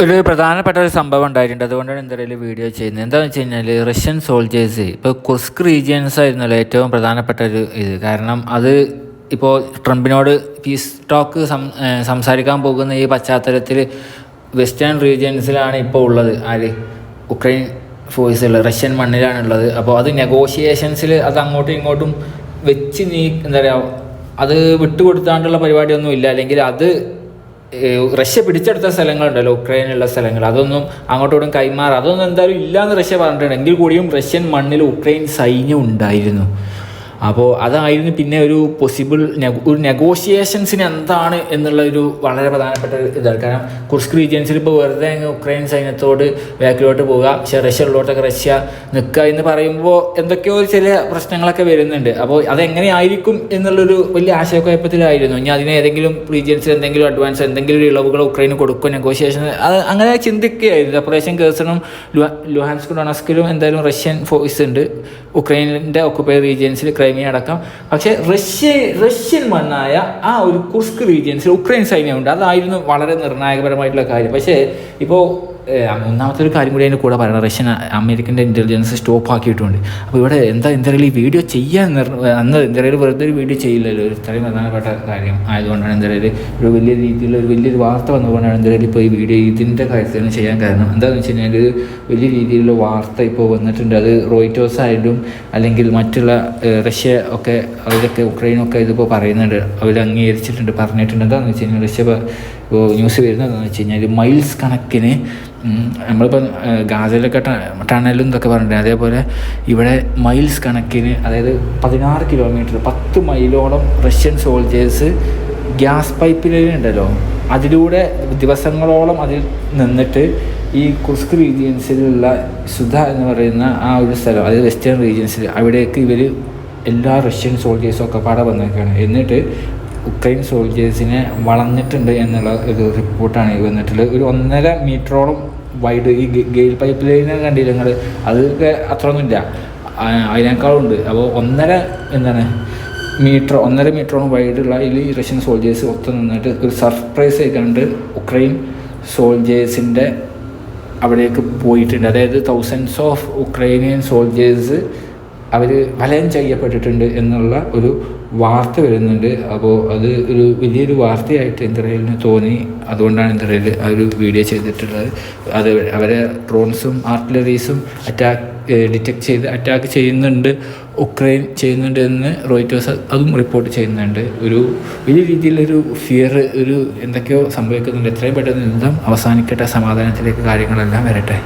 ഒരു പ്രധാനപ്പെട്ട ഒരു സംഭവം ഉണ്ടായിട്ടുണ്ട്. അതുകൊണ്ടാണ് എന്തായാലും വീഡിയോ ചെയ്യുന്നത്. എന്താണെന്ന് വെച്ച് കഴിഞ്ഞാൽ റഷ്യൻ സോൾജേഴ്സ് ഇപ്പോൾ കുസ്ക് റീജിയൻസ് ആയിരുന്നല്ലോ ഏറ്റവും പ്രധാനപ്പെട്ട ഒരു ഇത്. കാരണം അത് ഇപ്പോൾ ട്രംപിനോട് പീസ് ടോക്ക് സംസാരിക്കാൻ പോകുന്ന ഈ പശ്ചാത്തലത്തിൽ വെസ്റ്റേൺ റീജിയൻസിലാണ് ഇപ്പോൾ ഉള്ളത്. ആര്? ഉക്രൈൻ ഫോഴ്സുകൾ റഷ്യൻ മണ്ണിലാണുള്ളത് അപ്പോൾ അത് നെഗോഷിയേഷൻസിൽ അത് അങ്ങോട്ടും ഇങ്ങോട്ടും വെച്ച് നീ എന്താ പറയുക അത് വിട്ടുകൊടുത്താണ്ടുള്ള പരിപാടിയൊന്നും ഇല്ല അല്ലെങ്കിൽ അത് റഷ്യ പിടിച്ചെടുത്ത സ്ഥലങ്ങളുണ്ടല്ലോ ഉക്രൈനിലുള്ള സ്ഥലങ്ങൾ. അതൊന്നും അങ്ങോട്ടോടും കൈമാറുക അതൊന്നും എന്തായാലും ഇല്ലയെന്ന് റഷ്യ പറഞ്ഞിട്ടുണ്ട്. എങ്കിൽ കൂടിയും റഷ്യൻ മണ്ണിൽ ഉക്രൈൻ സൈന്യം ഉണ്ടായിരുന്നു. അപ്പോൾ അതായിരുന്നു പിന്നെ ഒരു പോസിബിൾ ഒരു നെഗോഷിയേഷൻസിന് എന്താണ് എന്നുള്ള ഒരു വളരെ പ്രധാനപ്പെട്ട ഒരു ഇതാണ്. കാരണം കുർസ്ക് റീജിയൻസിൽ ഇപ്പോൾ വെറുതെ അങ്ങ് ഉക്രൈൻ സൈന്യത്തോട് ബാക്കിലോട്ട് പോവുക പക്ഷേ റഷ്യ റഷ്യ നിൽക്കുക എന്ന് പറയുമ്പോൾ എന്തൊക്കെയോ ചില പ്രശ്നങ്ങളൊക്കെ വരുന്നുണ്ട്. അപ്പോൾ അതെങ്ങനെയായിരിക്കും എന്നുള്ളൊരു വലിയ ആശയക്കുഴപ്പത്തിലായിരുന്നു. ഇനി അതിന് ഏതെങ്കിലും റീജിയൻസിൽ എന്തെങ്കിലും അഡ്വാൻസ് എന്തെങ്കിലും ഒരു ഇളവുകൾ ഉക്രൈന് കൊടുക്കും നെഗോഷിയേഷൻ അത് അങ്ങനെ ചിന്തിക്കുകയായിരുന്നു. ഓപ്പറേഷൻ കേസണും ലുഹാൻസ്ക് ഡൊണസ്കിലും എന്തായാലും റഷ്യൻ ഫോഴ്സ് ഉണ്ട്. ഉക്രൈനിന്റെ ഒക്കുപ്പൈഡ് റീജിയൻസിൽ ക്രൈമിയ അടക്കം പക്ഷേ റഷ്യ റഷ്യൻ മണ്ണായ ആ ഒരു കുസ്ക് റീജിയൻസിൽ ഉക്രൈൻ സൈന്യമുണ്ട്. അതായിരുന്നു വളരെ നിർണായകപരമായിട്ടുള്ള കാര്യം. പക്ഷേ ഇപ്പോൾ ഏഹ്, മൂന്നാമത്തെ ഒരു കാര്യം കൂടി അതിന്റെ കൂടെ പറയണം. റഷ്യൻ അമേരിക്കന്റെ ഇന്റലിജൻസ് സ്റ്റോപ്പ് ആക്കിയിട്ടുണ്ട്. അപ്പോൾ ഇവിടെ എന്താ എന്തായാലും ഈ വീഡിയോ ചെയ്യാൻ അന്ന് എന്തായാലും വെറുതെ ഒരു വീഡിയോ ചെയ്യില്ലല്ലോ. ഒരു ഇത്രയും പ്രധാനപ്പെട്ട കാര്യം ആയതുകൊണ്ടാണ് എന്തായാലും ഒരു വലിയ രീതിയിലുള്ള ഒരു വലിയൊരു വാർത്ത വന്നതുകൊണ്ടാണ് എന്തായാലും ഇപ്പോൾ ഈ വീഡിയോ ഇതിന്റെ കാര്യത്തിൽ ചെയ്യാൻ കാരണം. എന്താണെന്ന് വെച്ച് കഴിഞ്ഞാൽ ഒരു വലിയ രീതിയിലുള്ള വാർത്ത ഇപ്പോൾ വന്നിട്ടുണ്ട്. അത് റോയിറ്റോസ് ആയാലും അല്ലെങ്കിൽ മറ്റുള്ള റഷ്യ ഒക്കെ അവരൊക്കെ ഉക്രൈനൊക്കെ ഇതിപ്പോൾ പറയുന്നുണ്ട്. അവർ അംഗീകരിച്ചിട്ടുണ്ട് പറഞ്ഞിട്ടുണ്ട്. എന്താണെന്ന് വെച്ച് കഴിഞ്ഞാൽ റഷ്യ ഇപ്പോൾ ന്യൂസ് വരുന്നത് എന്താണെന്ന് വെച്ച് കഴിഞ്ഞാൽ മൈൽസ് കണക്കിന് നമ്മളിപ്പോൾ ഗാജയിലൊക്കെ ടണലും ഇതൊക്കെ പറഞ്ഞിട്ടുണ്ട്. അതേപോലെ ഇവിടെ മൈൽസ് കണക്കിന് അതായത് പതിനാറ് കിലോമീറ്റർ പത്ത് മൈലോളം റഷ്യൻ സോൾജേഴ്സ് ഗ്യാസ് പൈപ്പ് ഉണ്ടല്ലോ. അതിലൂടെ ദിവസങ്ങളോളം അതിൽ നിന്നിട്ട് ഈ കുസ്ക് റീജിയൻസിലുള്ള സുധ എന്ന് പറയുന്ന ആ ഒരു സ്ഥലം അതായത് വെസ്റ്റേൺ റീജിയൻസിൽ അവിടേക്ക് ഇവർ എല്ലാ റഷ്യൻ സോൾജേഴ്സും ഒക്കെ പാടെ വന്നേക്കാണ്. എന്നിട്ട് ഉക്രൈൻ സോൾജേഴ്സിനെ വളഞ്ഞിട്ടുണ്ട് എന്നുള്ള ഒരു റിപ്പോർട്ടാണ് വന്നിട്ടുള്ളത്. ഒരു ഒന്നര മീറ്ററോളം വൈഡ് ഈ ഗെയിൽ പൈപ്പ് ലൈൻ കണ്ടില്ല നിങ്ങൾ അതൊക്കെ അത്രയൊന്നുമില്ല. അതിനേക്കാളുണ്ട്. അപ്പോൾ ഒന്നര എന്താണ് മീറ്റർ ഒന്നര മീറ്ററോളം വൈഡുള്ള ഈ റഷ്യൻ സോൾജേഴ്സ് ഒത്തു നിന്നിട്ട് ഒരു സർപ്രൈസ് ആയിക്കൊണ്ട് ഉക്രൈൻ സോൾജേഴ്സിന്റെ അവിടേക്ക് പോയിട്ടുണ്ട്. അതായത് തൗസൻഡ്സ് ഓഫ് ഉക്രൈനിയൻ സോൾജേഴ്സ് അവർ വലയം ചെയ്യപ്പെട്ടിട്ടുണ്ട് എന്നുള്ള ഒരു വാർത്ത വരുന്നുണ്ട്. അപ്പോൾ അത് ഒരു വലിയൊരു വാർത്തയായിട്ട് ഇന്ദ്രയിലിന് തോന്നി. അതുകൊണ്ടാണ് ഇന്ദ്രയിൽ ആ ഒരു വീഡിയോ ചെയ്തിട്ടുള്ളത്. അത് അവരെ ഡ്രോൺസും ആർട്ടിലറീസും അറ്റാക്ക് ഡിറ്റക്ട് ചെയ്ത് അറ്റാക്ക് ചെയ്യുന്നുണ്ട്. ഉക്രൈൻ ചെയ്യുന്നുണ്ട് എന്ന് റോയിറ്റേഴ്സ് അതും റിപ്പോർട്ട് ചെയ്യുന്നുണ്ട്. ഒരു വലിയ രീതിയിലൊരു ഫിയർ ഒരു എന്തൊക്കെയോ സംഭവിക്കുന്നുണ്ട്. എത്രയും പെട്ടെന്ന് യുദ്ധം അവസാനിക്കട്ടെ സമാധാനത്തിലേക്ക് കാര്യങ്ങളെല്ലാം വരട്ടെ.